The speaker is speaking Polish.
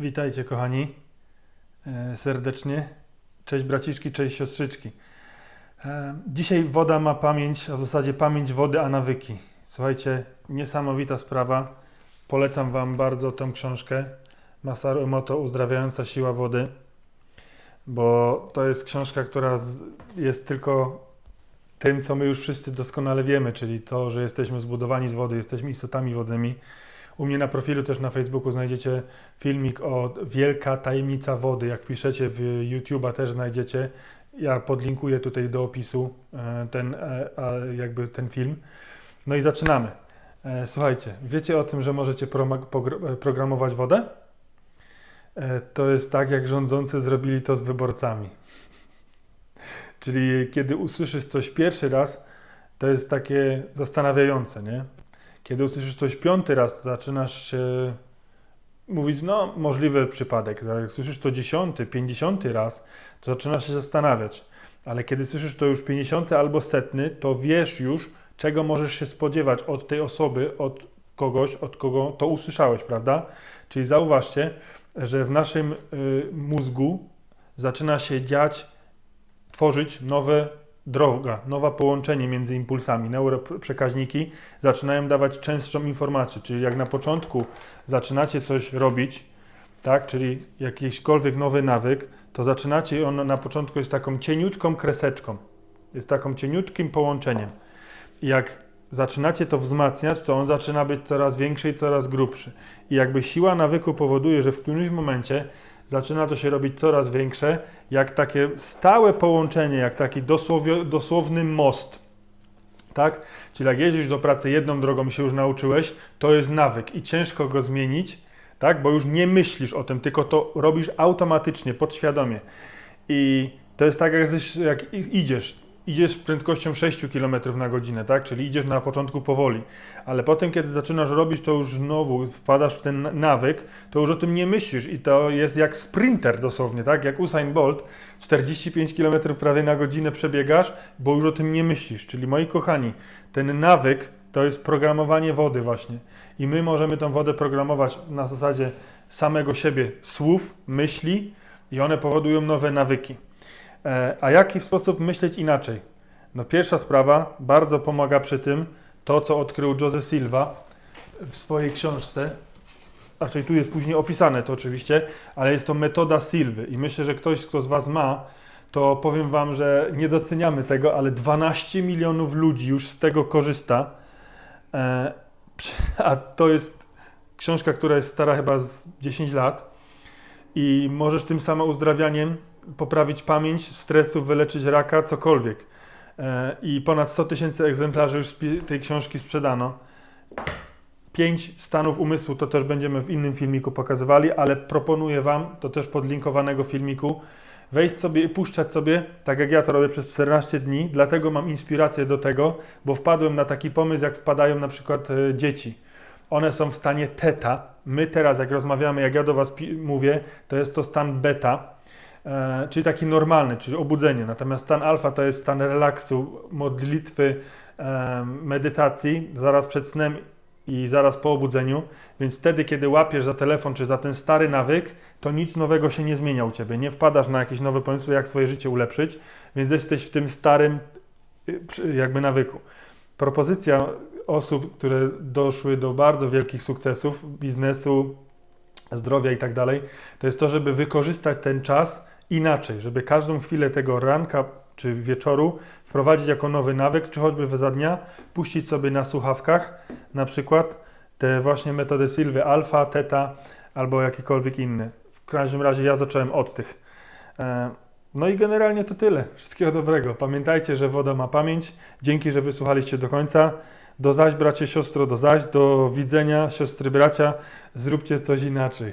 Witajcie kochani e, serdecznie. Cześć braciszki, cześć siostrzyczki. E, Dzisiaj woda ma pamięć, a w zasadzie pamięć wody, a nawyki. Słuchajcie, niesamowita sprawa. Polecam Wam bardzo tę książkę. Masaru Emoto, Uzdrawiająca siła wody, bo to jest książka, która jest tylko tym, co my już wszyscy doskonale wiemy, czyli to, że jesteśmy zbudowani z wody, jesteśmy istotami wodnymi. U mnie na profilu też na Facebooku znajdziecie filmik o Wielka Tajemnica Wody. Jak piszecie w YouTube'a też znajdziecie. Ja podlinkuję tutaj do opisu e, ten, e, jakby ten film. No i zaczynamy. E, Słuchajcie, wiecie o tym, że możecie programować wodę? To jest tak, jak rządzący zrobili to z wyborcami. Czyli kiedy usłyszysz coś pierwszy raz, to jest takie zastanawiające, nie? Kiedy usłyszysz coś piąty raz, zaczynasz się mówić, no możliwy przypadek. Ale Jak słyszysz to dziesiąty, pięćdziesiąty raz, to zaczynasz się zastanawiać. Ale kiedy słyszysz to już pięćdziesiąty albo setny, to wiesz już, czego możesz się spodziewać od tej osoby, od kogoś, od kogo to usłyszałeś, prawda? Czyli zauważcie, że w naszym y, mózgu zaczyna się dziać, tworzyć nowe droga, nowe połączenie między impulsami. Neuroprzekaźniki zaczynają dawać częstszą informację, czyli jak na początku zaczynacie coś robić, tak, czyli jakiśkolwiek nowy nawyk, to zaczynacie, on na początku jest taką cieniutką kreseczką, jest taką cieniutkim połączeniem. I jak zaczynacie to wzmacniać, to on zaczyna być coraz większy i coraz grubszy. I jakby siła nawyku powoduje, że w którymś momencie zaczyna to się robić coraz większe, jak takie stałe połączenie, jak taki dosłowie, dosłowny most. Tak? Czyli jak jeździsz do pracy jedną drogą się już nauczyłeś, to jest nawyk i ciężko go zmienić, tak? bo już nie myślisz o tym, tylko to robisz automatycznie, podświadomie. I to jest tak, jak, jak idziesz. Idziesz prędkością 6 km na godzinę, tak? Czyli idziesz na początku powoli, ale potem, kiedy zaczynasz robić to już znowu, wpadasz w ten nawyk, to już o tym nie myślisz i to jest jak sprinter dosłownie, tak? Jak Usain Bolt, 45 km prawie na godzinę przebiegasz, bo już o tym nie myślisz. Czyli moi kochani, ten nawyk to jest programowanie wody właśnie. I my możemy tą wodę programować na zasadzie samego siebie, słów, myśli i one powodują nowe nawyki. E, A jaki sposób myśleć inaczej? No pierwsza sprawa, bardzo pomaga przy tym to, co odkrył Jose Silva w swojej książce. Raczej tu jest później opisane to oczywiście, ale jest to metoda Silwy i myślę, że ktoś, kto z Was ma, to powiem Wam, że nie doceniamy tego, ale 12 milionów ludzi już z tego korzysta. E, A to jest książka, która jest stara chyba z 10 lat i możesz tym samouzdrawianiem poprawić pamięć, stresu, wyleczyć raka, cokolwiek. E, I ponad 100 tysięcy egzemplarzy już tej książki sprzedano. Pięć stanów umysłu to też będziemy w innym filmiku pokazywali, ale proponuję Wam, to też podlinkowanego filmiku, wejść sobie i puszczać sobie, tak jak ja to robię przez 14 dni, dlatego mam inspirację do tego, bo wpadłem na taki pomysł, jak wpadają na przykład e, dzieci. One są w stanie teta. My teraz, jak rozmawiamy, jak ja do Was mówię, to jest to stan beta, czyli taki normalny, czyli obudzenie. Natomiast stan alfa to jest stan relaksu, modlitwy, e, medytacji, zaraz przed snem i zaraz po obudzeniu. Więc wtedy, kiedy łapiesz za telefon czy za ten stary nawyk, to nic nowego się nie zmienia u Ciebie. Nie wpadasz na jakieś nowe pomysły, jak swoje życie ulepszyć, więc jesteś w tym starym y, jakby nawyku. Propozycja osób, które doszły do bardzo wielkich sukcesów biznesu, zdrowia i tak dalej, to jest to, żeby wykorzystać ten czas inaczej, żeby każdą chwilę tego ranka czy wieczoru wprowadzić jako nowy nawyk, czy choćby za dnia, puścić sobie na słuchawkach na przykład te właśnie metody Sylwy alfa, teta albo jakiekolwiek inne. W każdym razie ja zacząłem od tych. E, No i generalnie to tyle. Wszystkiego dobrego. Pamiętajcie, że woda ma pamięć. Dzięki, że wysłuchaliście do końca. Do zaś, bracie, siostro, do zaś, do widzenia, siostry, bracia. Zróbcie coś inaczej.